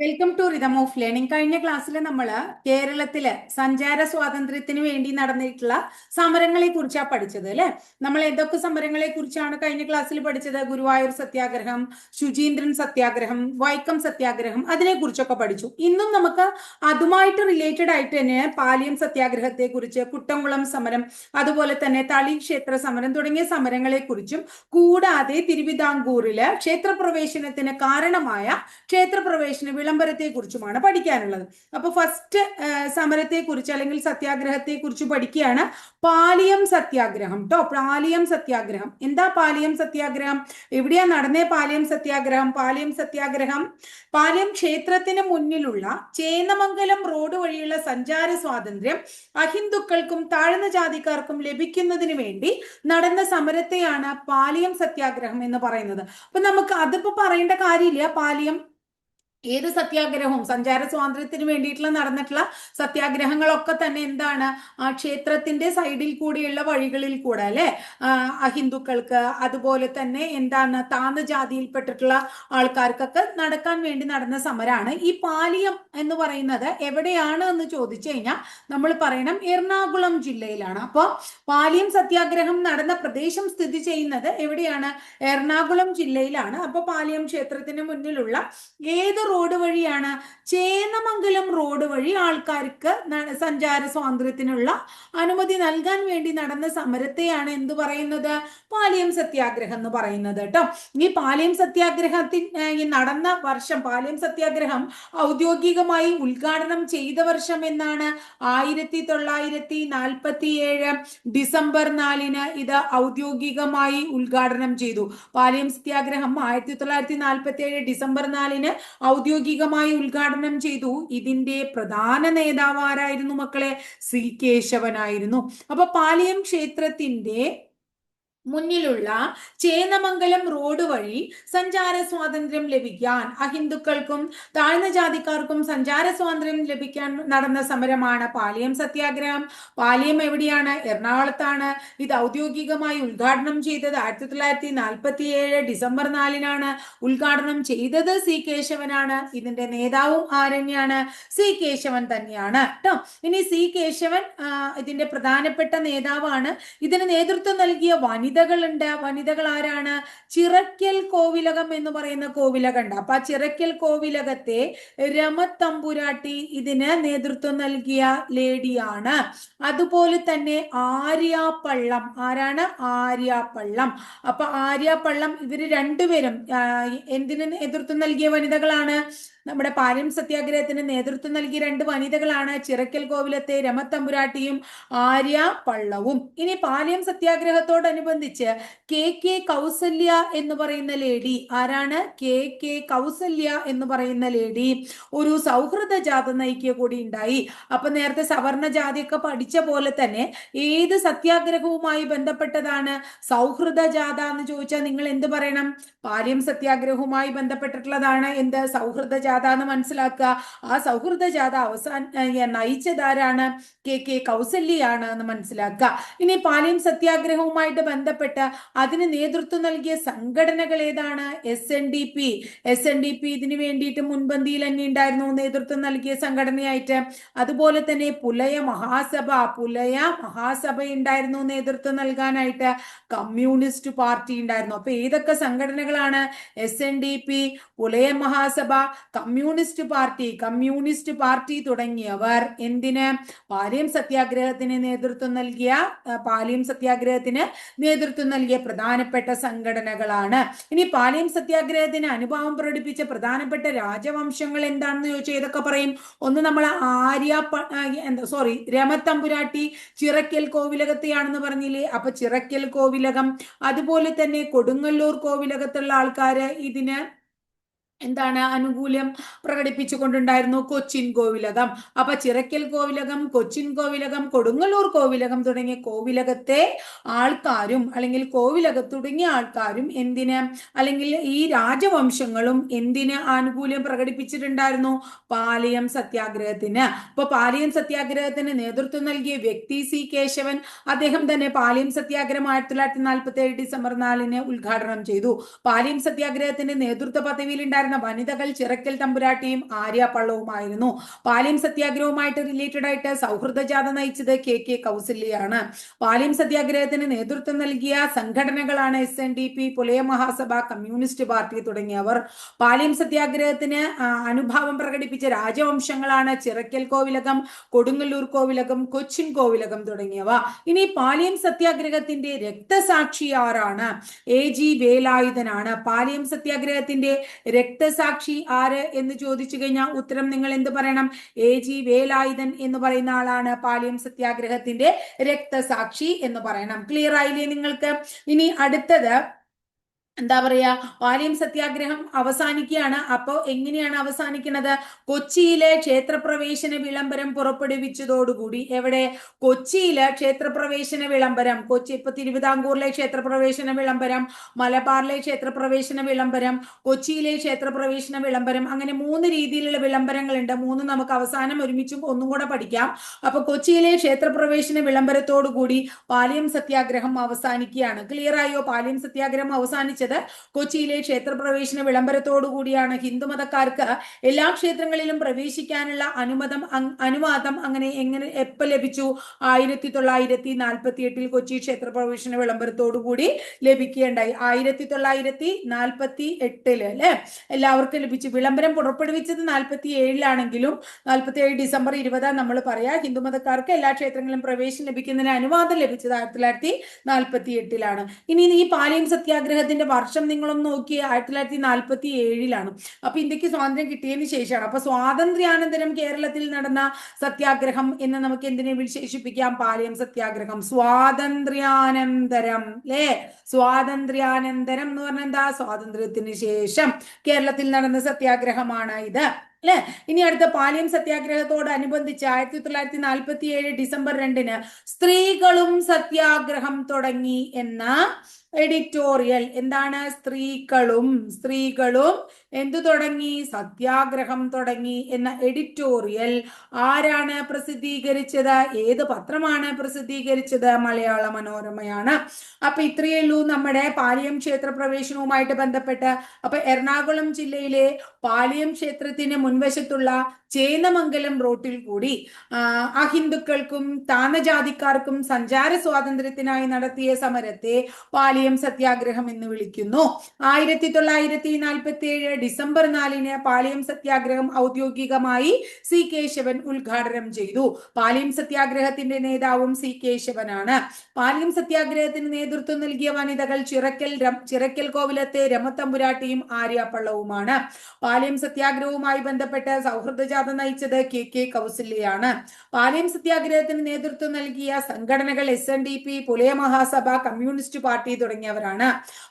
Welcome to rhythm of learning കഴിഞ്ഞ ക്ലാസ്സിൽ നമ്മൾ കേരളത്തിൽ സഞ്ചാര സ്വാതന്ത്ര്യത്തിന് വേണ്ടി നടന്നിട്ടുള്ള സമരങ്ങളെ കുറിച്ചാണ് പഠിച്ചത് അല്ലെ? നമ്മൾ ഏതൊക്കെ സമരങ്ങളെ കുറിച്ചാണ് കഴിഞ്ഞ ക്ലാസ്സിൽ പഠിച്ചത്? ഗുരുവായൂർ സത്യാഗ്രഹം ശുചീന്ദ്രൻ സത്യാഗ്രഹം വൈക്കം സത്യാഗ്രഹം അതിനെ കുറിച്ചൊക്കെ പഠിച്ചു. ഇന്നും നമുക്ക് അതുമായിട്ട് റിലേറ്റഡ് ആയിട്ട് തന്നെ പാലിയം സത്യാഗ്രഹത്തെ കുറിച്ച് കുട്ടംകുളം സമരം അതുപോലെ തന്നെ തളി ക്ഷേത്ര സമരം തുടങ്ങിയ സമരങ്ങളെ കുറിച്ചും കൂടാതെ തിരുവിതാംകൂറിൽ ക്ഷേത്രപ്രവേശനത്തിന് കാരണമായ ക്ഷേത്രപ്രവേശന വിളംബരത്തെ കുറിച്ചുമാണ് പഠിക്കാനുള്ളത്. അപ്പൊ ഫസ്റ്റ് സമരത്തെ കുറിച്ച് അല്ലെങ്കിൽ സത്യാഗ്രഹത്തെ കുറിച്ച് പഠിക്കുകയാണ് പാലിയം സത്യാഗ്രഹം കേട്ടോ പാലിയം സത്യാഗ്രഹം. എന്താ പാലിയം സത്യാഗ്രഹം? എവിടെയാ നടന്നേ പാലിയം സത്യാഗ്രഹം? പാലിയം സത്യാഗ്രഹം പാലിയം ക്ഷേത്രത്തിന് മുന്നിലുള്ള ചേന്നമംഗലം റോഡ് വഴിയുള്ള സഞ്ചാര സ്വാതന്ത്ര്യം അഹിന്ദുക്കൾക്കും താഴ്ന്ന ജാതിക്കാർക്കും ലഭിക്കുന്നതിന് വേണ്ടി നടന്ന സമരത്തെയാണ് പാലിയം സത്യാഗ്രഹം എന്ന് പറയുന്നത്. അപ്പൊ നമുക്ക് അതിപ്പോ പറയേണ്ട കാര്യമില്ല. പാലിയം ഏത് സത്യാഗ്രഹവും സഞ്ചാര സ്വാതന്ത്ര്യത്തിന് വേണ്ടിയിട്ടുള്ള നടന്നിട്ടുള്ള സത്യാഗ്രഹങ്ങളൊക്കെ തന്നെ എന്താണ്? ആ ക്ഷേത്രത്തിന്റെ സൈഡിൽ കൂടിയുള്ള വഴികളിൽ കൂടെ അല്ലെ? അഹിന്ദുക്കൾക്ക് അതുപോലെ തന്നെ എന്താണ് താന്ന ജാതിയിൽപ്പെട്ടിട്ടുള്ള ആൾക്കാർക്കൊക്കെ നടക്കാൻ വേണ്ടി നടന്ന സമരമാണ് ഈ പാലിയം എന്ന് പറയുന്നത് എവിടെയാണ് എന്ന് ചോദിച്ചു കഴിഞ്ഞാൽ നമ്മൾ പറയണം എറണാകുളം ജില്ലയിലാണ്. അപ്പോൾ പാലിയം സത്യാഗ്രഹം നടന്ന പ്രദേശം സ്ഥിതി ചെയ്യുന്നത് എവിടെയാണ്? എറണാകുളം ജില്ലയിലാണ്. അപ്പോൾ പാലിയം ക്ഷേത്രത്തിന് മുന്നിലുള്ള ഏത് റോഡ് വഴിയാണ് ചേന്നമംഗലം റോഡ് വഴി ആൾക്കാർക്ക് സഞ്ചാര സ്വാതന്ത്ര്യത്തിനുള്ള അനുമതി നൽകാൻ വേണ്ടി നടന്ന സമരത്തെയാണ് എന്ത് പറയുന്നത്? പാലിയം സത്യാഗ്രഹം എന്ന് പറയുന്നത് കേട്ടോ. ഈ പാലിയം സത്യാഗ്രഹത്തിൽ നടന്ന വർഷം പാലിയം സത്യാഗ്രഹം ഔദ്യോഗികമായി ഉദ്ഘാടനം ചെയ്ത വർഷം എന്നാണ്. ആയിരത്തി തൊള്ളായിരത്തി നാൽപ്പത്തി ഏഴ് ഡിസംബർ നാലിന് ഇത് ഔദ്യോഗികമായി ഉദ്ഘാടനം ചെയ്തു. പാലിയം സത്യാഗ്രഹം ആയിരത്തി തൊള്ളായിരത്തി നാൽപ്പത്തി ഏഴ് ഡിസംബർ നാലിന് ഔദ്യോഗികമായി ഉദ്ഘാടനം ചെയ്തു. ഇതിന്റെ പ്രധാന നേതാവ് ആരായിരുന്നു മക്കളെ സി കേശവനായിരുന്നു അപ്പൊ പാലിയം ക്ഷേത്രത്തിന്റെ മുന്നിലുള്ള ചേന്നമംഗലം റോഡ് വഴി സഞ്ചാര സ്വാതന്ത്ര്യം ലഭിക്കാൻ അഹിന്ദുക്കൾക്കും താഴ്ന്ന ജാതിക്കാർക്കും സഞ്ചാര സ്വാതന്ത്ര്യം ലഭിക്കാൻ നടന്ന സമരമാണ് പാലിയം സത്യാഗ്രഹം. പാലിയം എവിടെയാണ്? എറണാകുളത്താണ്. ഇത് ഔദ്യോഗികമായി ഉദ്ഘാടനം ചെയ്തത് ആയിരത്തി തൊള്ളായിരത്തി നാൽപ്പത്തി ഏഴ് ഡിസംബർ നാലിനാണ്. ഉദ്ഘാടനം ചെയ്തത് സി കേശവനാണ്. ഇതിന്റെ നേതാവും ആരണ്യാണ്. സി കേശവൻ തന്നെയാണ് കേട്ടോ ഇനി സി കേശവൻ ഇതിന്റെ പ്രധാനപ്പെട്ട നേതാവാണ്. ഇതിന് നേതൃത്വം നൽകിയ വനിത വനിതകളുണ്ട്. വനിതകൾ ആരാണ്? ചിറക്കൽ കോവിലകം എന്ന് പറയുന്ന കോവിലകുണ്ട്. അപ്പൊ ആ ചിറക്കൽ കോവിലകത്തെ രമത്തമ്പുരാട്ടി ഇതിന് നേതൃത്വം നൽകിയ ലേഡിയാണ്. അതുപോലെ തന്നെ ആര്യാപ്പള്ളം. ആരാണ്? ആര്യാപ്പള്ളം. അപ്പൊ ആര്യാപ്പള്ളം ഇവർ രണ്ടുപേരും എന്തിന് നേതൃത്വം നൽകിയ വനിതകളാണ്? നമ്മുടെ പാലം സത്യാഗ്രഹത്തിന് നേതൃത്വം നൽകിയ രണ്ട് വനിതകളാണ് ചിറക്കൽ കോവിലത്തെ രമത്തമ്പുരാട്ടിയും ആര്യ പള്ളവും. ഇനി പാലയം സത്യാഗ്രഹത്തോടനുബന്ധിച്ച് കെ കെ കൗസല്യ എന്ന് പറയുന്ന ലേഡി ആരാണ്? കെ കെ കൗസല്യ എന്ന് പറയുന്ന ലേഡി ഒരു സൗഹൃദ ജാഥ നയിക്കുക കൂടി ഉണ്ടായി. അപ്പൊ നേരത്തെ സവർണ ജാതിയൊക്കെ പഠിച്ച പോലെ തന്നെ ഏത് സത്യാഗ്രഹവുമായി ബന്ധപ്പെട്ടതാണ് സൗഹൃദ ജാഥ എന്ന് ചോദിച്ചാൽ നിങ്ങൾ എന്ത് പറയണം? പാലയം സത്യാഗ്രഹവുമായി ബന്ധപ്പെട്ടിട്ടുള്ളതാണ് എന്ത്? സൗഹൃദ എന്ന് മനസ്സിലാക്കുക. ആ സൗഹൃദ ജാഥ അവസാന നയിച്ചതാരാണ്? കെ കെ കൗസല്യാണ് എന്ന് മനസ്സിലാക്കുക. ഇനി പാലിയം സത്യാഗ്രഹവുമായിട്ട് ബന്ധപ്പെട്ട് അതിന് നേതൃത്വം നൽകിയ സംഘടനകൾ ഏതാണ്? S N D P S N D P ഇതിനു വേണ്ടിയിട്ട് മുൻപന്തിയിൽ തന്നെ ഉണ്ടായിരുന്നു നേതൃത്വം നൽകിയ സംഘടനയായിട്ട്. അതുപോലെ തന്നെ പുലയ മഹാസഭ പുലയ മഹാസഭ ഉണ്ടായിരുന്നു നേതൃത്വം നൽകാനായിട്ട്. കമ്മ്യൂണിസ്റ്റ് പാർട്ടി ഉണ്ടായിരുന്നു. അപ്പൊ ഏതൊക്കെ സംഘടനകളാണ്? S N D P Pulaya Mahasabha Communist Party Communist Party തുടങ്ങിയവർ എന്തിന്? പാലിയം സത്യാഗ്രഹത്തിന് നേതൃത്വം നൽകിയ പാലിയം സത്യാഗ്രഹത്തിന് നേതൃത്വം നൽകിയ പ്രധാനപ്പെട്ട സംഘടനകളാണ്. ഇനി പാലിയം സത്യാഗ്രഹത്തിന് അനുഭവം പ്രകടിപ്പിച്ച പ്രധാനപ്പെട്ട രാജവംശങ്ങൾ എന്താണെന്ന് ചോദിച്ചാൽ ഇതൊക്കെ പറയും. ഒന്ന് നമ്മൾ ആര്യ എന്താ സോറി രമത്തമ്പുരാട്ടി ചിറക്കൽ കോവിലകത്തെയാണെന്ന് പറഞ്ഞില്ലേ? അപ്പൊ ചിറക്കൽ കോവിലകം. അതുപോലെ തന്നെ കൊടുങ്ങല്ലൂർ കോവിലകത്തുള്ള ആൾക്കാര് ഇതിന് എന്താണ് അനുകൂല്യം പ്രകടിപ്പിച്ചുകൊണ്ടുണ്ടായിരുന്നു കൊച്ചിൻ കോവിലകം അപ്പൊ ചിറക്കൽ കോവിലകം കൊച്ചിൻ കോവിലകം കൊടുങ്ങല്ലൂർ കോവിലകം തുടങ്ങിയ കോവിലകത്തെ ആൾക്കാരും അല്ലെങ്കിൽ കോവിലക തുടങ്ങിയ ആൾക്കാരും എന്തിന് അല്ലെങ്കിൽ ഈ രാജവംശങ്ങളും എന്തിന് ആനുകൂല്യം പ്രകടിപ്പിച്ചിട്ടുണ്ടായിരുന്നു? പാലിയം സത്യാഗ്രഹത്തിന്. അപ്പൊ പാലയം സത്യാഗ്രഹത്തിന് നേതൃത്വം നൽകിയ വ്യക്തി സി കേശവൻ അദ്ദേഹം തന്നെ പാലിയം സത്യാഗ്രഹം ആയിരത്തി തൊള്ളായിരത്തി നാൽപ്പത്തി ഏഴ് ഡിസംബർ നാലിന് ഉദ്ഘാടനം ചെയ്തു. പാലിയം സത്യാഗ്രഹത്തിന്റെ നേതൃത്വ പദവിയിൽ ഉണ്ടായിരുന്ന വനിതകൾ ചിറക്കൽ തമ്പുരാട്ടിയും ആര്യ പള്ളവുമായിരുന്നു. പാലിയം സത്യാഗ്രഹവുമായിട്ട് റിലേറ്റഡ് ആയിട്ട് സൗഹൃദ ജാഥ നയിച്ചത് കെ കെ കൗസല്യാണ്. പാലിയം സത്യാഗ്രഹത്തിന് നേതൃത്വം നൽകിയ സംഘടനകളാണ് S N D P Pulaya Mahasabha Communist Party തുടങ്ങിയവർ. പാലിയം സത്യാഗ്രഹത്തിന് അനുഭാവം പ്രകടിപ്പിച്ച രാജവംശങ്ങളാണ് ചിറക്കൽ കോവിലകം കൊടുങ്ങല്ലൂർ കോവിലകം കൊച്ചിൻ കോവിലകം തുടങ്ങിയവ. ഇനി പാലിയം സത്യാഗ്രഹത്തിന്റെ രക്തസാക്ഷി ആരാണ്? എ ജി വേലായുധനാണ്. പാലിയം സത്യാഗ്രഹത്തിന്റെ രക്തസാക്ഷി ആര് എന്ന് ചോദിച്ചു കഴിഞ്ഞാൽ ഉത്തരം നിങ്ങൾ എന്ത് പറയണം? എ ജി വേലായുധൻ എന്ന് പറയുന്ന ആളാണ് പാലിയം സത്യാഗ്രഹത്തിന്റെ രക്തസാക്ഷി എന്ന് പറയണം. ക്ലിയർ ആയില്ലേ നിങ്ങൾക്ക്? ഇനി അടുത്തത് എന്താ പറയാ വാലിയം സത്യാഗ്രഹം അവസാനിക്കുകയാണ്. അപ്പോ എങ്ങനെയാണ് അവസാനിക്കുന്നത്? കൊച്ചിയിലെ ക്ഷേത്രപ്രവേശന വിളംബരം പുറപ്പെടുവിച്ചതോടുകൂടി. എവിടെ? കൊച്ചിയിലെ ക്ഷേത്രപ്രവേശന വിളംബരം. കൊച്ചി ഇപ്പൊ തിരുവിതാംകൂറിലെ ക്ഷേത്രപ്രവേശന വിളംബരം മലബാറിലെ ക്ഷേത്രപ്രവേശന വിളംബരം കൊച്ചിയിലെ ക്ഷേത്രപ്രവേശന വിളംബരം. അങ്ങനെ മൂന്ന് രീതിയിലുള്ള വിളംബരങ്ങളുണ്ട്. മൂന്ന് നമുക്ക് അവസാനം ഒരുമിച്ചും ഒന്നും കൂടെ പഠിക്കാം. അപ്പൊ കൊച്ചിയിലെ ക്ഷേത്രപ്രവേശന വിളംബരത്തോടുകൂടി പാലിയം സത്യാഗ്രഹം അവസാനിക്കുകയാണ്. ക്ലിയർ ആയോ? പാലിയം സത്യാഗ്രഹം അവസാനിച്ചത് കൊച്ചിയിലെ ക്ഷേത്രപ്രവേശന വിളംബരത്തോടുകൂടിയാണ് ഹിന്ദുമതക്കാർക്ക് എല്ലാ ക്ഷേത്രങ്ങളിലും പ്രവേശിക്കാനുള്ള അനുമതം അനുവാദം അങ്ങനെ എങ്ങനെ എപ്പോൾ ലഭിച്ചു? ആയിരത്തി തൊള്ളായിരത്തി നാൽപ്പത്തി എട്ടിൽ കൊച്ചി ക്ഷേത്രപ്രവേശന വിളംബരത്തോടുകൂടി ലഭിക്കുകയുണ്ടായി. ആയിരത്തി തൊള്ളായിരത്തി നാൽപ്പത്തി എട്ടിൽ അല്ലെ? എല്ലാവർക്കും ലഭിച്ചു. വിളംബരം പുറപ്പെടുവിച്ചത് നാൽപ്പത്തി ഏഴിലാണെങ്കിലും നാൽപ്പത്തി ഏഴ് ഡിസംബർ ഇരുപതാം നമ്മൾ പറയാം ഹിന്ദുമതക്കാർക്ക് എല്ലാ ക്ഷേത്രങ്ങളിലും പ്രവേശനം ലഭിക്കുന്നതിന് അനുവാദം ലഭിച്ചത് ആയിരത്തി തൊള്ളായിരത്തി നാൽപ്പത്തി എട്ടിലാണ് ഇനി ഈ പാലിയം സത്യാഗ്രഹത്തിന്റെ വർഷം നിങ്ങളൊന്ന് നോക്കി ആയിരത്തി തൊള്ളായിരത്തി നാൽപ്പത്തി ഏഴിലാണ് അപ്പൊ ഇന്ത്യയ്ക്ക് സ്വാതന്ത്ര്യം കിട്ടിയതിന് ശേഷമാണ്. അപ്പൊ സ്വാതന്ത്ര്യാനന്തരം കേരളത്തിൽ നടന്ന സത്യാഗ്രഹം എന്ന് നമുക്ക് എന്തിനെ വിശേഷിപ്പിക്കാം? പാലിയം സത്യാഗ്രഹം. സ്വാതന്ത്ര്യാനന്തരം അല്ലേ സ്വാതന്ത്ര്യാനന്തരം എന്ന് പറഞ്ഞാൽ എന്താ? സ്വാതന്ത്ര്യത്തിന് ശേഷം കേരളത്തിൽ നടന്ന സത്യാഗ്രഹമാണ് ഇത് അല്ലെ ഇനി അടുത്ത പാലിയം സത്യാഗ്രഹത്തോടനുബന്ധിച്ച് ആയിരത്തി തൊള്ളായിരത്തി നാൽപ്പത്തി ഏഴ് ഡിസംബർ രണ്ടിന് സ്ത്രീകളും സത്യാഗ്രഹം തുടങ്ങി എന്ന എഡിറ്റോറിയൽ എന്താണ്? സ്ത്രീകളും സ്ത്രീകളും എന്തു തുടങ്ങി? സത്യാഗ്രഹം തുടങ്ങി എന്ന എഡിറ്റോറിയൽ ആരാണ് പ്രസിദ്ധീകരിച്ചത്? ഏത് പത്രമാണ് പ്രസിദ്ധീകരിച്ചത്? മലയാള മനോരമയാണ്. അപ്പൊ ഇത്രയേ ഉള്ളൂ നമ്മുടെ പാലിയം ക്ഷേത്ര പ്രവേശനവുമായിട്ട് ബന്ധപ്പെട്ട്. അപ്പൊ എറണാകുളം ജില്ലയിലെ പാലിയം ക്ഷേത്രത്തിന് മുൻവശത്തുള്ള ചേന്നമംഗലം റോട്ടിൽ കൂടി അഹിന്ദുക്കൾക്കും താന്നജാതിക്കാർക്കും സഞ്ചാര സ്വാതന്ത്ര്യത്തിനായി നടത്തിയ സമരത്തെ പാലിയം സത്യാഗ്രഹം എന്ന് വിളിക്കുന്നു. ആയിരത്തി തൊള്ളായിരത്തി നാൽപ്പത്തി ഏഴ് ഡിസംബർ നാലിന് പാലിയം സത്യാഗ്രഹം ഔദ്യോഗികമായി സി കേശവൻ ഉദ്ഘാടനം ചെയ്തു. പാലിയം സത്യാഗ്രഹത്തിന്റെ നേതാവും സി കേശവനാണ്. പാലിയം സത്യാഗ്രഹത്തിന് നേതൃത്വം നൽകിയ വനിതകൾ ചിറക്കൽ ചിറക്കൽ കോവിലത്തെ രമത്തമ്പുരാട്ടിയും ആര്യാപ്പള്ളവുമാണ്. പാലിയം സത്യാഗ്രഹവുമായി ബന്ധപ്പെട്ട് സൗഹൃദ ജാഥ നയിച്ചത് കെ കെ കൗസല്യയാണ് പാലിയം സത്യാഗ്രഹത്തിന് നേതൃത്വം നൽകിയ സംഘടനകൾ S N D P Pulaya Mahasabha Communist Party തുടങ്ങിയവരാണ്.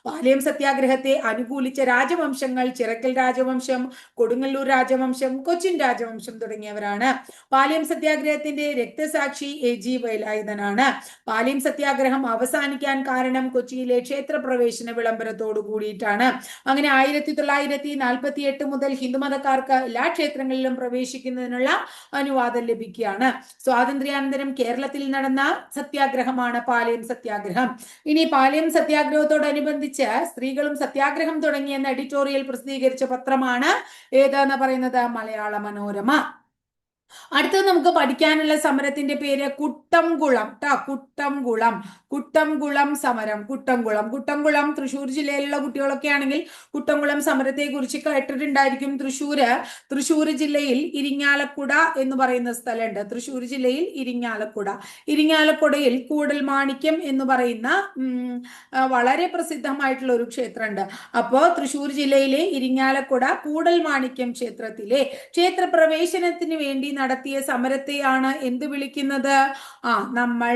പാലിയം സത്യാഗ്രഹത്തെ അനുകൂലിച്ച രാജവംശങ്ങൾ ചിറക്കൽ രാജവംശം കൊടുങ്ങല്ലൂർ രാജവംശം കൊച്ചിൻ രാജവംശം തുടങ്ങിയവരാണ്. പാലിയം സത്യാഗ്രഹത്തിന്റെ രക്തസാക്ഷി എ ജി വേലായുധനാണ് പാലിയം സത്യാഗ്രഹം അവസാനിക്കാൻ കാരണം കൊച്ചിയിലെ ക്ഷേത്രപ്രവേശന വിളംബരത്തോടു കൂടിയിട്ടാണ്. അങ്ങനെ ആയിരത്തി തൊള്ളായിരത്തി നാൽപ്പത്തി എട്ട് മുതൽ ഹിന്ദുമതക്കാർക്ക് എല്ലാ ക്ഷേത്രങ്ങളിലും പ്രവേശിക്കുന്നതിനുള്ള അനുവാദം ലഭിക്കുകയാണ്. സ്വാതന്ത്ര്യാനന്തരം കേരളത്തിൽ നടന്ന സത്യാഗ്രഹമാണ് പാലയം സത്യാഗ്രഹം. ഇനി പാലയം സത്യാഗ്രഹത്തോടനുബന്ധിച്ച് സ്ത്രീകളും സത്യാഗ്രഹം തുടങ്ങിയെന്ന എഡിറ്റോറിയൽ പ്രസിദ്ധീകരിച്ച പത്രമാണ് ഏതെന്ന് പറയുന്നത് മലയാള മനോരമ. അടുത്തത് നമുക്ക് പഠിക്കാനുള്ള സമരത്തിന്റെ പേര് കുട്ടംകുളം ട്ടാ കുട്ടംകുളം. കുട്ടംകുളം സമരം കുട്ടംകുളം. കുട്ടംകുളം തൃശ്ശൂർ ജില്ലയിലുള്ള കുട്ടികളൊക്കെ ആണെങ്കിൽ കുട്ടംകുളം സമരത്തെ കുറിച്ച് കേട്ടിട്ടുണ്ടായിരിക്കും. തൃശ്ശൂർ തൃശ്ശൂർ ജില്ലയിൽ ഇരിങ്ങാലക്കുട എന്ന് പറയുന്ന സ്ഥലമുണ്ട്. തൃശ്ശൂർ ജില്ലയിൽ ഇരിങ്ങാലക്കുട. ഇരിങ്ങാലക്കുടയിൽ കൂടൽ മാണിക്യം എന്ന് പറയുന്ന വളരെ പ്രസിദ്ധമായിട്ടുള്ള ഒരു ക്ഷേത്രമുണ്ട്. അപ്പോ തൃശ്ശൂർ ജില്ലയിലെ ഇരിങ്ങാലക്കുട കൂടൽ മാണിക്യം ക്ഷേത്രത്തിലെ ക്ഷേത്രപ്രവേശനത്തിന് വേണ്ടി നടത്തിയ സമരത്തെയാണ് എന്ത് വിളിക്കുന്നത്? ആ നമ്മൾ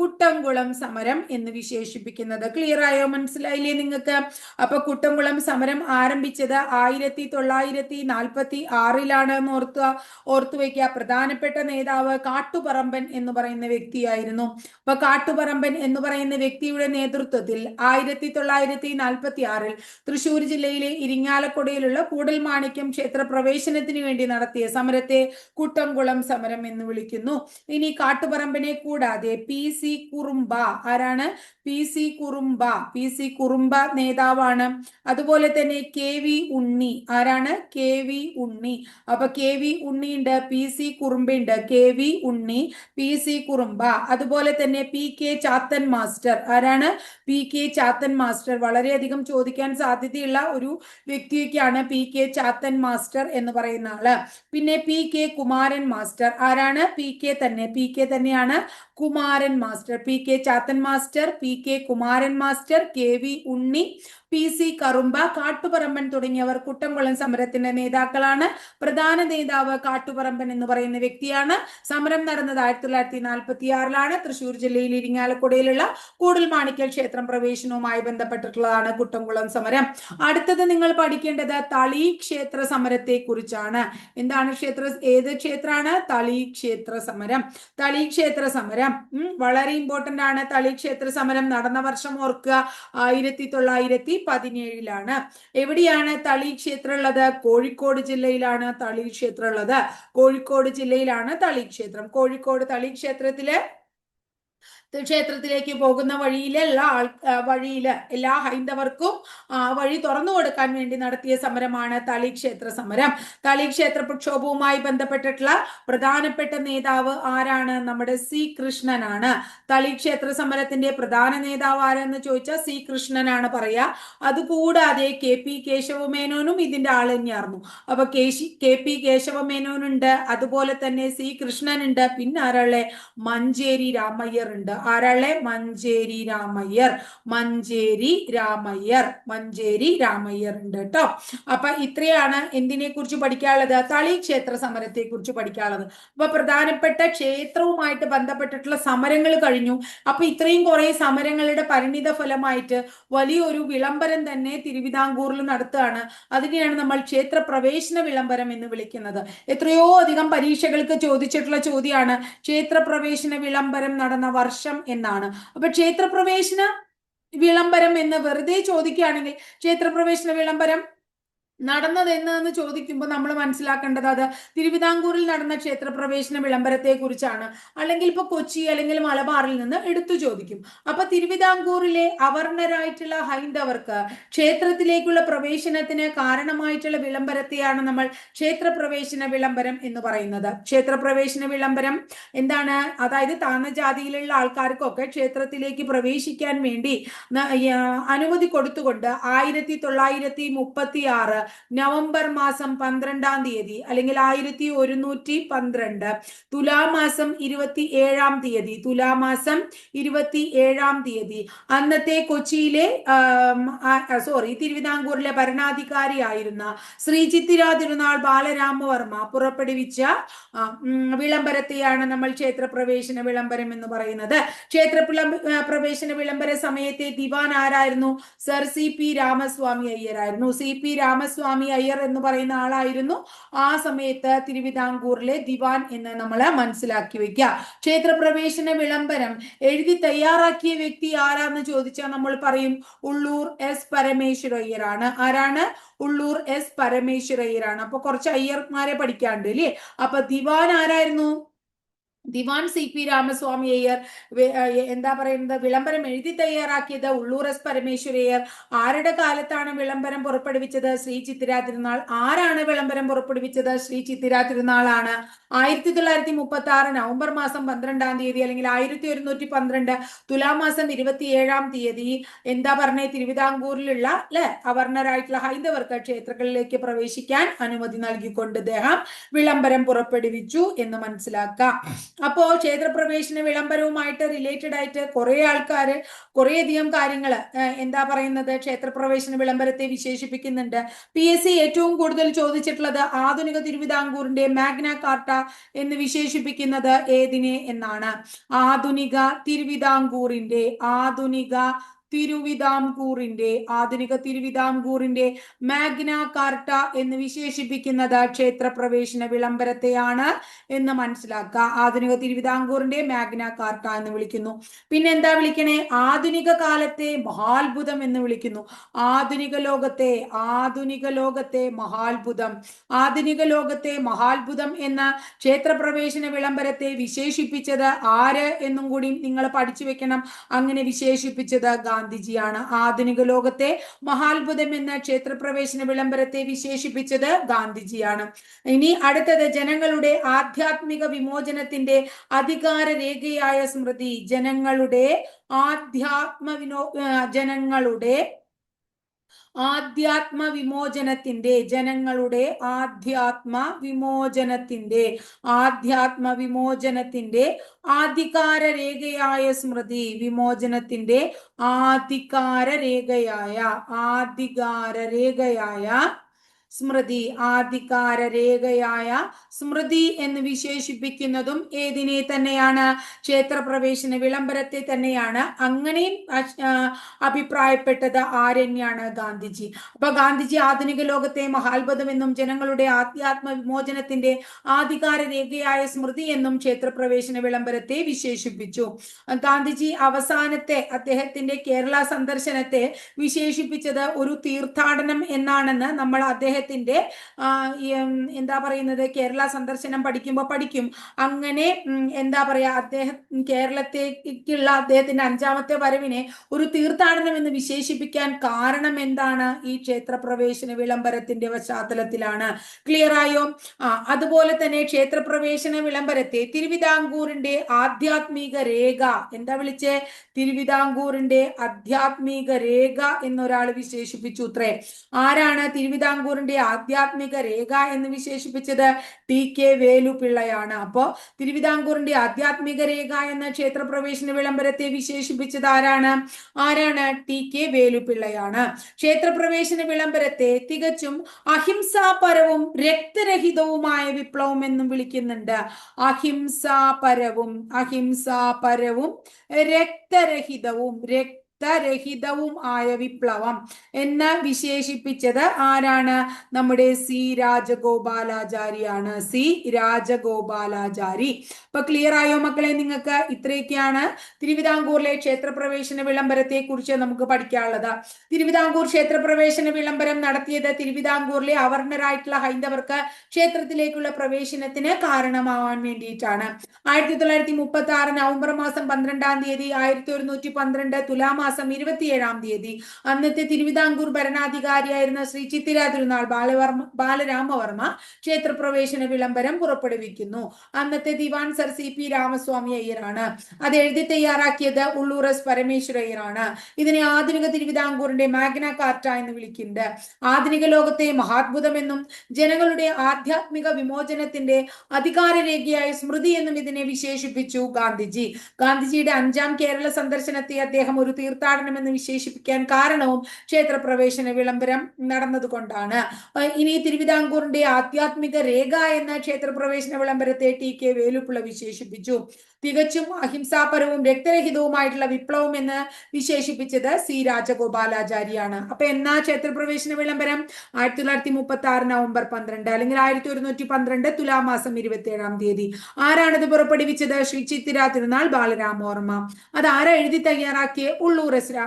കുട്ടംകുളം സമരം എന്ന് വിശേഷിപ്പിക്കുന്നത്. ക്ലിയർ ആയോ? മനസ്സിലായില്ലേ നിങ്ങൾക്ക്? അപ്പൊ കുട്ടംകുളം സമരം ആരംഭിച്ചത് ആയിരത്തി തൊള്ളായിരത്തി നാൽപ്പത്തി ആറിലാണ് എന്ന് ഓർത്ത് ഓർത്തു വയ്ക്കുക. പ്രധാനപ്പെട്ട നേതാവ് കാട്ടുപറമ്പൻ എന്ന് പറയുന്ന വ്യക്തിയായിരുന്നു. അപ്പൊ കാട്ടുപറമ്പൻ എന്ന് പറയുന്ന വ്യക്തിയുടെ നേതൃത്വത്തിൽ ആയിരത്തി തൊള്ളായിരത്തി നാൽപ്പത്തി ആറിൽ തൃശൂർ ജില്ലയിലെ ഇരിങ്ങാലക്കുടയിലുള്ള കൂടൽമാണിക്യം ക്ഷേത്ര പ്രവേശനത്തിന് വേണ്ടി നടത്തിയ സമരത്തെ കുട്ടംകുളം സമരം എന്ന് വിളിക്കുന്നു. ഇനി കാട്ടുപറമ്പിനെ കൂടാതെ പി സി കുറുമ്പ. ആരാണ്? P C Kurumba. P C Kurumba നേതാവാണ്. അതുപോലെ തന്നെ കെ വി ഉണ്ണി. ആരാണ്? K V Unni. അപ്പൊ കെ വി ഉണ്ണി ഉണ്ട് P C കുറുമ്പുണ്ട് K V Unni P C Kurumba. അതുപോലെ തന്നെ പി കെ ചാത്തൻ മാസ്റ്റർ. ആരാണ്? P K Chathan master. വളരെയധികം ചോദിക്കാൻ സാധ്യതയുള്ള ഒരു വ്യക്തിയൊക്കെയാണ് പി കെ ചാത്തൻ മാസ്റ്റർ എന്ന് പറയുന്ന ആൾ. പിന്നെ പി കെ കുമാരൻ മാസ്റ്റർ. ആരാണ്? പി കെ തന്നെ. പി കെ തന്നെയാണ് Kumaran master. P K Chathan master P K Kumaran master K V Unni P C Karumba Kattuparamban തുടങ്ങിയവർ കുട്ടംകുളം സമരത്തിന്റെ നേതാക്കളാണ്. പ്രധാന നേതാവ് കാട്ടുപറമ്പൻ എന്ന് പറയുന്ന വ്യക്തിയാണ്. സമരം നടന്നത് ആയിരത്തി തൊള്ളായിരത്തി നാൽപ്പത്തി ആറിലാണ് തൃശൂർ ജില്ലയിൽ ഇരിങ്ങാലക്കുടയിലുള്ള കൂടൽമാണിക്കൽ ക്ഷേത്രം പ്രവേശനവുമായി ബന്ധപ്പെട്ടിട്ടുള്ളതാണ് കുട്ടംകുളം സമരം. അടുത്തത് നിങ്ങൾ പഠിക്കേണ്ടത് തളി ക്ഷേത്ര സമരത്തെ കുറിച്ചാണ് എന്താണ് ക്ഷേത്ര ഏത് ക്ഷേത്രമാണ്? തളി ക്ഷേത്ര സമരം. തളി ക്ഷേത്ര സമരം വളരെ ഇമ്പോർട്ടന്റ് ആണ്. തളി ക്ഷേത്ര സമരം നടന്ന വർഷം ഓർക്കുക. ആയിരത്തി തൊള്ളായിരത്തി പതിനേഴിലാണ്. എവിടെയാണ് തളി ക്ഷേത്രം ഉള്ളത് കോഴിക്കോട് ജില്ലയിലാണ് തളി ക്ഷേത്രം ഉള്ളത് കോഴിക്കോട് ജില്ലയിലാണ് തളി ക്ഷേത്രം. കോഴിക്കോട് തളി ക്ഷേത്രത്തിൽ ക്ഷേത്രത്തിലേക്ക് പോകുന്ന വഴിയിലുള്ള ആൾ വഴിയിൽ എല്ലാ ഹൈന്ദവർക്കും വഴി തുറന്നു കൊടുക്കാൻ വേണ്ടി നടത്തിയ സമരമാണ് തളി ക്ഷേത്ര സമരം. തളി ക്ഷേത്ര പ്രക്ഷോഭവുമായി ബന്ധപ്പെട്ടിട്ടുള്ള പ്രധാനപ്പെട്ട നേതാവ് ആരാണ്? നമ്മുടെ സി കൃഷ്ണനാണ്. തളി ക്ഷേത്ര സമരത്തിന്റെ പ്രധാന നേതാവ് ആരെന്ന് ചോദിച്ചാൽ സി കൃഷ്ണനാണ് പറയാ. അതുകൂടാതെ കെ പി കേശവമേനോനും ഇതിന്റെ ആൾ തന്നെയായിരുന്നു. അപ്പൊ കേശി കെ പി കേശവമേനോനുണ്ട് അതുപോലെ തന്നെ സി കൃഷ്ണനുണ്ട് പിന്നെ ആരാളെ മഞ്ചേരി രാമയ്യർ ഉണ്ട്. ആരാളെ? മഞ്ചേരി രാമയ്യർ. മഞ്ചേരി രാമയ്യർ. മഞ്ചേരി രാമയ്യർ ഉണ്ട് കേട്ടോ. അപ്പൊ ഇത്രയാണ് എന്തിനെ കുറിച്ച് പഠിക്കാനുള്ളത്? തളി ക്ഷേത്ര സമരത്തെ കുറിച്ച് പഠിക്കാനുള്ളത്. അപ്പൊ പ്രധാനപ്പെട്ട ക്ഷേത്രവുമായിട്ട് ബന്ധപ്പെട്ടിട്ടുള്ള സമരങ്ങൾ കഴിഞ്ഞു. അപ്പൊ ഇത്രയും കുറെ സമരങ്ങളുടെ പരിണിത ഫലമായിട്ട് വലിയൊരു വിളംബരം തന്നെ തിരുവിതാംകൂറിൽ നടത്തുകയാണ്. അതിനെയാണ് നമ്മൾ ക്ഷേത്ര പ്രവേശന വിളംബരം എന്ന് വിളിക്കുന്നത്. എത്രയോ അധികം പരീക്ഷകൾക്ക് ചോദിച്ചിട്ടുള്ള ചോദ്യമാണ്. ക്ഷേത്ര പ്രവേശന വിളംബരം നടന്ന വർഷം എന്നാണ്. അപ്പൊ ക്ഷേത്രപ്രവേശന വിളംബരം എന്ന് വെറുതെ ചോദിക്കുകയാണെങ്കിൽ ക്ഷേത്രപ്രവേശന വിളംബരം നടന്നത് എന്നതെന്ന് ചോദിക്കുമ്പോൾ നമ്മൾ മനസ്സിലാക്കേണ്ടത് അത് തിരുവിതാംകൂറിൽ നടന്ന ക്ഷേത്രപ്രവേശന വിളംബരത്തെ കുറിച്ചാണ് അല്ലെങ്കിൽ ഇപ്പൊ കൊച്ചി അല്ലെങ്കിൽ മലബാറിൽ നിന്ന് എടുത്തു ചോദിക്കും. അപ്പൊ തിരുവിതാംകൂറിലെ അവർണരായിട്ടുള്ള ഹൈന്ദവർക്ക് ക്ഷേത്രത്തിലേക്കുള്ള പ്രവേശനത്തിന് കാരണമായിട്ടുള്ള വിളംബരത്തെയാണ് നമ്മൾ ക്ഷേത്രപ്രവേശന വിളംബരം എന്ന് പറയുന്നത്. ക്ഷേത്രപ്രവേശന വിളംബരം എന്താണ്? അതായത് താഴ്ന്ന ജാതിയിലുള്ള ആൾക്കാർക്കൊക്കെ ക്ഷേത്രത്തിലേക്ക് പ്രവേശിക്കാൻ വേണ്ടി അനുമതി കൊടുത്തുകൊണ്ട് ആയിരത്തി തൊള്ളായിരത്തി മുപ്പത്തി ആറ് നവംബർ മാസം പന്ത്രണ്ടാം തീയതി അല്ലെങ്കിൽ ആയിരത്തി ഒരുന്നൂറ്റി പന്ത്രണ്ട്. തുലാമാസം ഇരുപത്തി ഏഴാം തീയതി. തുലാമാസം ഇരുപത്തി ഏഴാം തീയതി. അന്നത്തെ കൊച്ചിയിലെ സോറി തിരുവിതാംകൂറിലെ ഭരണാധികാരിയായിരുന്ന ശ്രീ ചിത്തിര തിരുനാൾ ബാലരാമവർമ്മ പുറപ്പെടുവിച്ച വിളംബരത്തെയാണ് നമ്മൾ ക്ഷേത്രപ്രവേശന വിളംബരം എന്ന് പറയുന്നത്. ക്ഷേത്ര പ്രവേശന വിളംബര സമയത്തെ ദിവാൻ ആരായിരുന്നു? സർ സി പി രാമസ്വാമി അയ്യരായിരുന്നു. സി പി രാമസ്വാമി അയ്യർ എന്ന് പറയുന്ന ആളായിരുന്നു. ആ സമയത്ത് തിരുവിതാംകൂറിലെ ദിവാൻ എന്ന് നമ്മൾ മനസ്സിലാക്കി വെക്കുക ക്ഷേത്രപ്രവേശന വിളംബരം. എഴുതി തയ്യാറാക്കിയ വ്യക്തി ആരാന്ന് ചോദിച്ചാൽ നമ്മൾ പറയും. ഉള്ളൂർ എസ് പരമേശ്വര അയ്യരാണ് ആരാണ്? ഉള്ളൂർ എസ് പരമേശ്വരയ്യരാണ്. അപ്പൊ കുറച്ച് അയ്യർമാരെ പഠിക്കാണ്ട് അല്ലേ അപ്പൊ ദിവാൻ ആരായിരുന്നു? ദിവാൻ സി പി രാമസ്വാമി അയ്യർ എന്താ പറയുന്നത് വിളംബരം എഴുതി തയ്യാറാക്കിയത് ഉള്ളൂർ എസ് പരമേശ്വരയ്യർ ആരുടെ കാലത്താണ് വിളംബരം പുറപ്പെടുവിച്ചത്? ശ്രീ ചിത്തിര തിരുനാൾ. ആരാണ് വിളംബരം പുറപ്പെടുവിച്ചത്? ശ്രീ ചിത്തിര തിരുനാളാണ്. ആയിരത്തി തൊള്ളായിരത്തി മുപ്പത്തി ആറ് നവംബർ മാസം പന്ത്രണ്ടാം തീയതി അല്ലെങ്കിൽ ആയിരത്തി ഒരുന്നൂറ്റി പന്ത്രണ്ട് തുലാമാസം ഇരുപത്തി ഏഴാം തീയതി എന്താ പറഞ്ഞ? തിരുവിതാംകൂറിലുള്ള അല്ലെ അവർണരായിട്ടുള്ള ഹൈന്ദവർക്ക് ക്ഷേത്രങ്ങളിലേക്ക് പ്രവേശിക്കാൻ അനുമതി നൽകിക്കൊണ്ട് അദ്ദേഹം വിളംബരം പുറപ്പെടുവിച്ചു എന്ന് മനസ്സിലാക്കാം. അപ്പോ ക്ഷേത്രപ്രവേശന വിളംബരവുമായിട്ട് റിലേറ്റഡ് ആയിട്ട് കുറെ ആൾക്കാര് കുറേയധികം കാര്യങ്ങൾ എന്താ പറയുന്നത്? ക്ഷേത്രപ്രവേശന വിളംബരത്തെ വിശേഷിപ്പിക്കുന്നുണ്ട്. പി എസ് സി ഏറ്റവും കൂടുതൽ ചോദിച്ചിട്ടുള്ളത് ആധുനിക തിരുവിതാംകൂറിന്റെ മാഗ്ന കാർട്ട എന്ന് വിശേഷിപ്പിക്കുന്നത് ഏതിനെ എന്നാണ്? ആധുനിക തിരുവിതാംകൂറിന്റെ ആധുനിക തിരുവിതാംകൂറിന്റെ ആധുനിക തിരുവിതാംകൂറിന്റെ മാഗ്ന കാർട്ട എന്ന് വിശേഷിപ്പിക്കുന്നത് ക്ഷേത്രപ്രവേശന വിളംബരത്തെയാണ് എന്ന് മനസ്സിലാക്കുക. ആധുനിക തിരുവിതാംകൂറിന്റെ മാഗ്ന കാർട്ട എന്ന് വിളിക്കുന്നു. പിന്നെ എന്താ വിളിക്കണേ? ആധുനിക കാലത്തെ മഹാത്ഭുതം എന്ന് വിളിക്കുന്നു. ആധുനിക ലോകത്തെ ആധുനിക ലോകത്തെ മഹാത്ഭുതം. ആധുനിക ലോകത്തെ മഹാത്ഭുതം എന്ന ക്ഷേത്രപ്രവേശന വിളംബരത്തെ വിശേഷിപ്പിച്ചത് ആര് എന്നും കൂടി നിങ്ങൾ പഠിച്ചു വെക്കണം. അങ്ങനെ വിശേഷിപ്പിച്ചത് ഗാന്ധിജിയാണ് ആധുനിക ലോകത്തെ മഹാത്ഭുതം എന്ന ക്ഷേത്രപ്രവേശന വിളംബരത്തെ വിശേഷിപ്പിച്ചത് ഗാന്ധിജിയാണ്. ഇനി അടുത്തത് ജനങ്ങളുടെ ആധ്യാത്മിക വിമോചനത്തിന്റെ അധികാര രേഖയായ സ്മൃതി ജനങ്ങളുടെ ആധ്യാത്മ വിനോ ജനങ്ങളുടെ ആധ്യാത്മ വിമോചനത്തിന്റെ ജനങ്ങളുടെ ആധ്യാത്മ വിമോചനത്തിന്റെ ആധ്യാത്മ വിമോചനത്തിന്റെ ആധികാര രേഖയായ സ്മൃതി വിമോചനത്തിന്റെ ആധികാര രേഖയായ ആധികാര രേഖയായ സ്മൃതി ആധികാര രേഖയായ സ്മൃതി എന്ന് വിശേഷിപ്പിക്കുന്നതും ഏതിനെ തന്നെയാണ്? ക്ഷേത്രപ്രവേശന വിളംബരത്തെ തന്നെയാണ്. അങ്ങനെയും അഭിപ്രായപ്പെട്ടത് ആരെന്നെയാണ് ഗാന്ധിജി? അപ്പൊ ഗാന്ധിജി ആധുനിക ലോകത്തെ മഹാത്ഭുതമെന്നും ജനങ്ങളുടെ ആധ്യാത്മ വിമോചനത്തിന്റെ ആധികാര രേഖയായ സ്മൃതി എന്നും ക്ഷേത്രപ്രവേശന വിളംബരത്തെ വിശേഷിപ്പിച്ചു. ഗാന്ധിജി അവസാനത്തെ അദ്ദേഹത്തിന്റെ കേരള സന്ദർശനത്തെ വിശേഷിപ്പിച്ചത് ഒരു തീർത്ഥാടനം എന്നാണെന്ന് നമ്മൾ അദ്ദേഹത്തിന്റെ എന്താ പറയുന്നത് കേരള സന്ദർശനം പഠിക്കുമ്പോൾ പഠിക്കും. അങ്ങനെ എന്താ പറയാ അദ്ദേഹം കേരളത്തേക്കുള്ള അദ്ദേഹത്തിന്റെ അഞ്ചാമത്തെ വരവിനെ ഒരു തീർത്ഥാടനം എന്ന് വിശേഷിപ്പിക്കാൻ കാരണം എന്താണ്? ഈ ക്ഷേത്രപ്രവേശന വിളംബരത്തിന്റെ പശ്ചാത്തലത്തിലാണ്. ക്ലിയർ ആയോ? ആ അതുപോലെ തന്നെ ക്ഷേത്രപ്രവേശന വിളംബരത്തെ തിരുവിതാംകൂറിന്റെ ആധ്യാത്മിക രേഖ. എന്താ വിളിച്ചേ? തിരുവിതാംകൂറിന്റെ ആധ്യാത്മിക രേഖ എന്നൊരാൾ വിശേഷിപ്പിച്ചു ഇത്രേ ആരാണ് തിരുവിതാംകൂറിന്റെ ആധ്യാത്മിക രേഖ എന്ന് വിശേഷിപ്പിച്ചത് ടി കെ വേലുപിള്ളയാണ്. അപ്പോ തിരുവിതാംകൂറിന്റെ ആധ്യാത്മിക രേഖ എന്ന ക്ഷേത്രപ്രവേശന വിളംബരത്തെ വിശേഷിപ്പിച്ചത് ആരാണ്? ആരാണ്? ടി കെ വേലുപിള്ളയാണ്. ക്ഷേത്രപ്രവേശന വിളംബരത്തെ തികച്ചും അഹിംസാപരവും രക്തരഹിതവുമായ വിപ്ലവം എന്നും വിളിക്കുന്നുണ്ട്. അഹിംസാപരവും അഹിംസാപരവും രക്തരഹിതവും രക്തരഹിതവും ആയ വിപ്ലവം എന്ന് വിശേഷിപ്പിച്ചത് ആരാണ്? നമ്മുടെ സി രാജഗോപാലാചാരിയാണ്. സി രാജഗോപാലാചാരി. അപ്പൊ ക്ലിയർ ആയോ മക്കളെ നിങ്ങൾക്ക്? ഇത്രയൊക്കെയാണ് തിരുവിതാംകൂറിലെ ക്ഷേത്രപ്രവേശന വിളംബരത്തെ കുറിച്ച് നമുക്ക് പഠിക്കാനുള്ളത്. തിരുവിതാംകൂർ ക്ഷേത്രപ്രവേശന വിളംബരം നടത്തിയത് തിരുവിതാംകൂറിലെ അവർണരായിട്ടുള്ള ഹൈന്ദവർക്ക് ക്ഷേത്രത്തിലേക്കുള്ള പ്രവേശനത്തിന് കാരണമാവാൻ വേണ്ടിയിട്ടാണ്. ആയിരത്തി തൊള്ളായിരത്തി മുപ്പത്തി ആറ് നവംബർ മാസം പന്ത്രണ്ടാം തീയതി ആയിരത്തി ഒരുന്നൂറ്റി പന്ത്രണ്ട് തുലാമാസം ഇരുപത്തിയേഴാം തീയതി. അന്നത്തെ തിരുവിതാംകൂർ ഭരണാധികാരിയായിരുന്ന ശ്രീ ചിത്തിര തിരുനാൾ ബാലവർമ്മ ബാലരാമവർമ്മ ക്ഷേത്രപ്രവേശന വിളംബരം പുറപ്പെടുവിക്കുന്നു. അന്നത്തെ ദിവാൻ സർ സി പി രാമസ്വാമി അയ്യരാണ്. അത് എഴുതി തയ്യാറാക്കിയത് ഉള്ളൂർ എസ് പരമേശ്വര അയ്യരാണ്. ഇതിനെ ആധുനിക തിരുവിതാംകൂറിന്റെ മാഗ്ന കാർട്ട എന്ന് വിളിക്കുന്നുണ്ട്. ആധുനിക ലോകത്തെ മഹാത്ഭുതമെന്നും ജനങ്ങളുടെ ആധ്യാത്മിക വിമോചനത്തിന്റെ അധികാര രേഖയായ സ്മൃതി എന്നും ഇതിനെ വിശേഷിപ്പിച്ചു ഗാന്ധിജി. ഗാന്ധിജിയുടെ അഞ്ചാം കേരള സന്ദർശനത്തെ അദ്ദേഹം ഒരു തീർത്ഥാടനം എന്ന് വിശേഷിപ്പിക്കാൻ കാരണവും ക്ഷേത്രപ്രവേശന വിളംബരം നടന്നതുകൊണ്ടാണ്. ഇനി തിരുവിതാംകൂറിന്റെ ആധ്യാത്മിക രേഖ എന്ന ക്ഷേത്രപ്രവേശന വിളംബരത്തെ ടി കെ വേലുപ്പിള്ള വിശേഷിപ്പിച്ചു. തികച്ചും അഹിംസാപരവും രക്തരഹിതവുമായിട്ടുള്ള വിപ്ലവം എന്ന് വിശേഷിപ്പിച്ചത് സി രാജഗോപാലാചാരിയാണ്. അപ്പൊ എന്നാ ക്ഷേത്രപ്രവേശന വിളംബരം? ആയിരത്തി തൊള്ളായിരത്തി മുപ്പത്തി ആറ് നവംബർ പന്ത്രണ്ട് അല്ലെങ്കിൽ ആയിരത്തി ഒരുന്നൂറ്റി പന്ത്രണ്ട് തുലാമാസം ഇരുപത്തി ഏഴാം തീയതി. ആരാണിത് പുറപ്പെടുവിച്ചത്? ശ്രീ ചിത്തിര തിരുനാൾ ബാലരാമോർമ്മ അത് ആരാ എഴുതി തയ്യാറാക്കിയ? ഉള്ളൂർ എസ്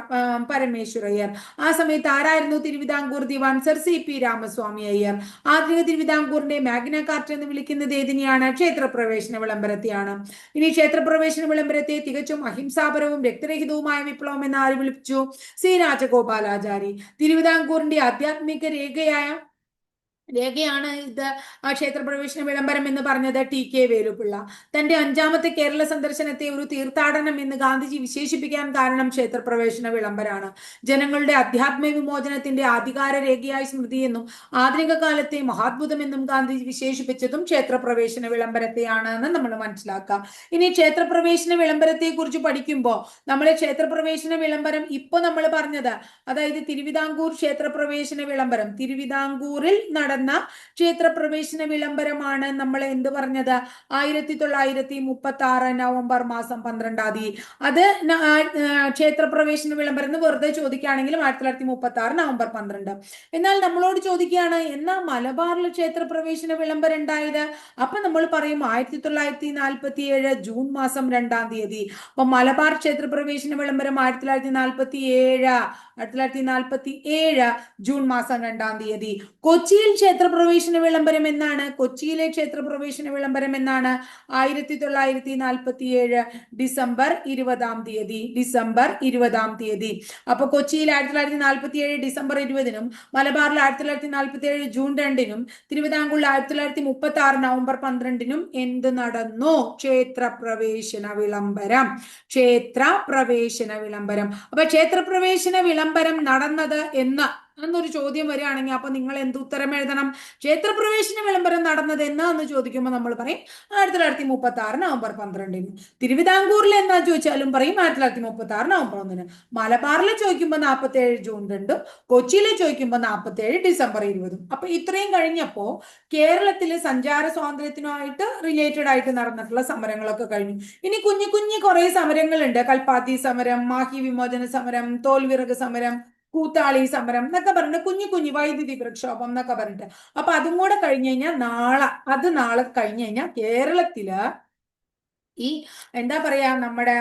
പരമേശ്വരയ്യർ. ആ സമയത്ത് ആരായിരുന്നു തിരുവിതാംകൂർ ദിവാൻ sir C P Ramaswamy Iyer? ആധുനിക തിരുവിതാംകൂറിന്റെ മാഗ്ന കാർട്ട് എന്ന് വിളിക്കുന്നത് ഏതിനെയാണ്? ക്ഷേത്രപ്രവേശന വിളംബരത്തെയാണ്. ഇനി ക്ഷേത്രപ്രവേശന വിളംബരത്തെ തികച്ചും അഹിംസാപരവും രക്തരഹിതവുമായ വിപ്ലവം എന്ന് ആര് വിളിച്ചു സി രാജഗോപാലാചാരി. തിരുവിതാംകൂറിന്റെ ആധ്യാത്മിക രേഖയായ രേഖയാണ് ഇത് ക്ഷേത്രപ്രവേശന വിളംബരം എന്ന് പറഞ്ഞത് ടി കെ വേലുപിള്ള. തന്റെ അഞ്ചാമത്തെ കേരള സന്ദർശനത്തെ ഒരു തീർത്ഥാടനം എന്ന് ഗാന്ധിജി വിശേഷിപ്പിക്കാൻ കാരണം ക്ഷേത്രപ്രവേശന വിളംബരാണ്. ജനങ്ങളുടെ അധ്യാത്മ വിമോചനത്തിന്റെ ആധികാര രേഖയായ സ്മൃതി എന്നും ആധുനിക കാലത്തെ മഹാത്ഭുതമെന്നും ഗാന്ധിജി വിശേഷിപ്പിച്ചതും ക്ഷേത്രപ്രവേശന വിളംബരത്തെയാണ് എന്ന് നമ്മൾ മനസ്സിലാക്കാം. ഇനി ക്ഷേത്രപ്രവേശന വിളംബരത്തെ കുറിച്ച് പഠിക്കുമ്പോൾ നമ്മളെ ക്ഷേത്രപ്രവേശന വിളംബരം ഇപ്പൊ നമ്മൾ പറഞ്ഞത് അതായത് തിരുവിതാംകൂർ ക്ഷേത്രപ്രവേശന വിളംബരം. തിരുവിതാംകൂറിൽ നടന്ന നടന്ന ക്ഷേത്രപ്രവേശന വിളംബരമാണ് നമ്മൾ എന്ത് പറഞ്ഞത്? ആയിരത്തി തൊള്ളായിരത്തി മുപ്പത്തി ആറ് നവംബർ മാസം പന്ത്രണ്ടാം തീയതി. അത് ക്ഷേത്രപ്രവേശന വിളംബരം എന്ന് വെറുതെ ചോദിക്കുകയാണെങ്കിലും ആയിരത്തി തൊള്ളായിരത്തി മുപ്പത്തി ആറ് നവംബർ പന്ത്രണ്ട്. എന്നാൽ നമ്മളോട് ചോദിക്കുകയാണ് എന്നാ മലബാറിൽ ക്ഷേത്രപ്രവേശന വിളംബരം ഉണ്ടായത്? അപ്പൊ നമ്മൾ പറയും ആയിരത്തി തൊള്ളായിരത്തി നാൽപ്പത്തി ഏഴ് ജൂൺ മാസം രണ്ടാം തീയതി. അപ്പൊ മലബാർ ക്ഷേത്രപ്രവേശന വിളംബരം ആയിരത്തി തൊള്ളായിരത്തി നാൽപ്പത്തി ഏഴ് ആയിരത്തി തൊള്ളായിരത്തി നാൽപ്പത്തി ഏഴ് ജൂൺ മാസം രണ്ടാം തീയതി. കൊച്ചിയിൽ ക്ഷേത്രപ്രവേശന വിളംബരം എന്നാണ് കൊച്ചിയിലെ ക്ഷേത്രപ്രവേശന വിളംബരം എന്നാണ് ആയിരത്തി തൊള്ളായിരത്തി നാൽപ്പത്തി ഏഴ് ഡിസംബർ ഇരുപതാം തീയതി ഡിസംബർ ഇരുപതാം തീയതി. അപ്പൊ കൊച്ചിയിൽ ആയിരത്തി തൊള്ളായിരത്തി നാൽപ്പത്തി ഏഴ് ഡിസംബർ ഇരുപതിനും മലബാറിൽ ആയിരത്തി തൊള്ളായിരത്തി നാൽപ്പത്തി ഏഴ് ജൂൺ രണ്ടിനും തിരുവിതാംകൂറിൽ ആയിരത്തി തൊള്ളായിരത്തി മുപ്പത്തി ആറ് നവംബർ പന്ത്രണ്ടിനും എന്ത് നടന്നു? ക്ഷേത്ര പ്രവേശന വിളംബരം. ക്ഷേത്ര പ്രവേശന വിളംബരം. അപ്പൊ ക്ഷേത്രപ്രവേശന വിളംബരം നടന്നത് എന്ന് എന്നൊരു ചോദ്യം വരികയാണെങ്കിൽ അപ്പൊ നിങ്ങൾ എന്ത് ഉത്തരം എഴുതണം? ക്ഷേത്രപ്രവേശന വിളംബരം നടന്നത് എന്നാ എന്ന് ചോദിക്കുമ്പോൾ നമ്മൾ പറയും ആയിരത്തി തൊള്ളായിരത്തി മുപ്പത്തി ആറ് നവംബർ പന്ത്രണ്ടിന്. തിരുവിതാംകൂറിൽ എന്നാ ചോദിച്ചാലും പറയും ആയിരത്തി തൊള്ളായിരത്തി മുപ്പത്തി ആറ് നവംബർ ഒന്നിന്. മലബാറിൽ ചോദിക്കുമ്പോൾ നാൽപ്പത്തി ഏഴ് ജൂൺ രണ്ടും കൊച്ചിയിൽ ചോദിക്കുമ്പോൾ നാൽപ്പത്തി ഏഴ് ഡിസംബർ ഇരുപതും. അപ്പൊ ഇത്രയും കഴിഞ്ഞപ്പോൾ കേരളത്തിലെ സഞ്ചാര സ്വാതന്ത്ര്യത്തിനുമായിട്ട് റിലേറ്റഡ് ആയിട്ട് നടന്നിട്ടുള്ള സമരങ്ങളൊക്കെ കഴിഞ്ഞു. ഇനി കുഞ്ഞു കുഞ്ഞു കുറെ സമരങ്ങളുണ്ട്. കൽപ്പാത്തി സമരം മാഹി വിമോചന സമരം തോൽവിറക് സമരം കൂത്താളി സമരം എന്നൊക്കെ പറഞ്ഞിട്ട് കുഞ്ഞു കുഞ്ഞു വൈദ്യുതി പ്രക്ഷോഭം എന്നൊക്കെ പറഞ്ഞിട്ട്. അപ്പൊ അതും കൂടെ കഴിഞ്ഞു കഴിഞ്ഞാൽ നാളെ അത് നാളെ കഴിഞ്ഞു കഴിഞ്ഞാൽ കേരളത്തിൽ ഈ എന്താ പറയാ നമ്മുടെ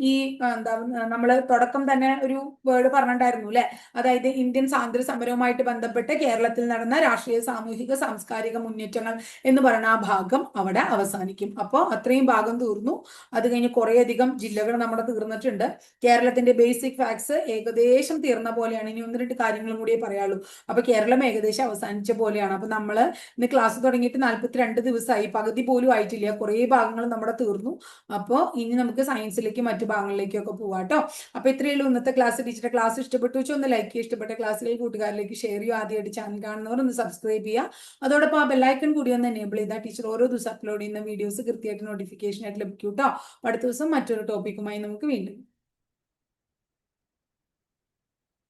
ഈ എന്താ നമ്മൾ തുടക്കം തന്നെ ഒരു വേർഡ് പറഞ്ഞിട്ടുണ്ടായിരുന്നു അല്ലെ അതായത് ഇന്ത്യൻ സ്വാതന്ത്ര്യ സമരവുമായിട്ട് ബന്ധപ്പെട്ട് കേരളത്തിൽ നടന്ന രാഷ്ട്രീയ സാമൂഹിക സാംസ്കാരിക മുന്നേറ്റങ്ങൾ എന്ന് പറയുന്ന ആ ഭാഗം അവിടെ അവസാനിക്കും. അപ്പോൾ അത്രയും ഭാഗം തീർന്നു. അത് കഴിഞ്ഞ് കുറേയധികം ജില്ലകൾ നമ്മുടെ തീർന്നിട്ടുണ്ട്. കേരളത്തിന്റെ ബേസിക് ഫാക്ട്സ് ഏകദേശം തീർന്ന പോലെയാണ്. ഇനി ഒന്ന് രണ്ട് കാര്യങ്ങളും കൂടിയേ പറയാള്ളൂ. അപ്പൊ കേരളം ഏകദേശം അവസാനിച്ച പോലെയാണ്. അപ്പൊ നമ്മൾ ഇന്ന് ക്ലാസ് തുടങ്ങിയിട്ട് നാല്പത്തിരണ്ട് ദിവസമായി പകുതി പോലും ആയിട്ടില്ല. കുറേ ഭാഗങ്ങൾ നമ്മുടെ തീർന്നു. അപ്പോൾ ഇനി നമുക്ക് സയൻസിലേക്കും മറ്റു ഭാഗങ്ങളിലേക്കും ഒക്കെ പോവാം കേട്ടോ. അപ്പോൾ ഇത്രയേ ഉള്ളൂ ഇന്നത്തെ ക്ലാസ് ടീച്ചറുടെ ക്ലാസ് ഇഷ്ടപ്പെട്ടു വെച്ചാൽ ഒന്ന് ലൈക്ക് ചെയ്യുക ഇഷ്ടപ്പെട്ട ക്ലാസ്സുകൾ കൂട്ടുകാരിലേക്ക് ഷെയർ ചെയ്യുക. ആദ്യമായിട്ട് ചാനൽ കാണുന്നവർ ഒന്ന് സബ്സ്ക്രൈബ് ചെയ്യുക. അതോടൊപ്പം ആ ബെല്ലൈക്കൺ കൂടി ഒന്ന് എനേബിൾ ചെയ്താൽ ടീച്ചർ ഓരോ ദിവസം അപ്ലോഡ് ചെയ്യുന്ന വീഡിയോസ് കൃത്യമായിട്ട് നോട്ടിഫിക്കേഷൻ ആയിട്ട് ലഭിക്കും കേട്ടോ. അടുത്ത ദിവസം മറ്റൊരു ടോപ്പിക്കുമായി നമുക്ക് വീണ്ടും